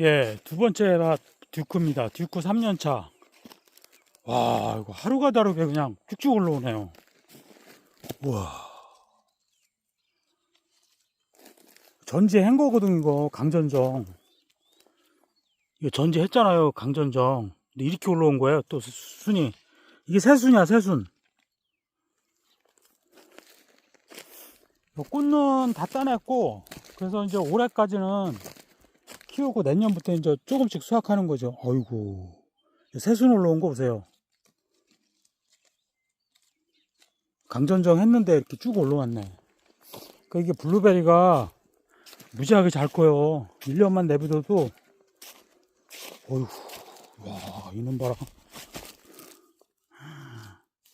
예, 두 번째 밭 듀크입니다. 듀크 3년차. 와, 이거 하루가 다르게 그냥 쭉쭉 올라오네요. 우와. 전지 한 거거든, 이거, 강전정. 이거 전지 했잖아요, 강전정. 근데 이렇게 올라온 거예요, 또 수- 순이. 이게 새순이야, 새순. 요 꽃은 다 따냈고, 그래서 이제 올해까지는 키우고 내년부터 이제 조금씩 수확하는 거죠. 어이구. 새순 올라온 거 보세요. 강전정 했는데 이렇게 쭉 올라왔네. 그 이게 블루베리가 무지하게 잘 커요. 1년만 내비둬도, 어이구. 와, 이놈 봐라.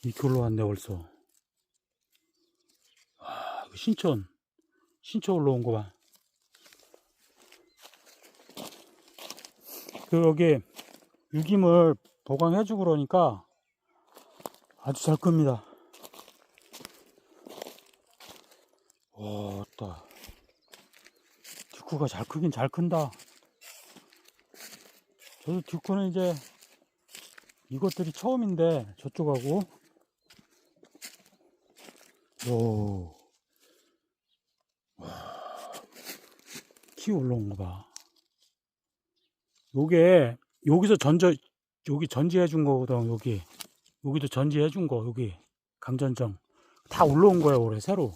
이렇게 올라왔네, 벌써. 와, 신촌. 신촌 올라온 거 봐. 그 여기 유김을 보강해주고 그러니까 아주 잘 큽니다. 와, 따. 듀크가 잘 크긴 잘 큰다. 저도 듀크는 이제 이것들이 처음인데 저쪽하고 오, 와, 키 올라온 거 봐. 요게 여기서 전저 여기 전지해 준 거거든 여기. 여기도 전지해 준 거 여기. 강전정 다 올라온 거예요 올해 새로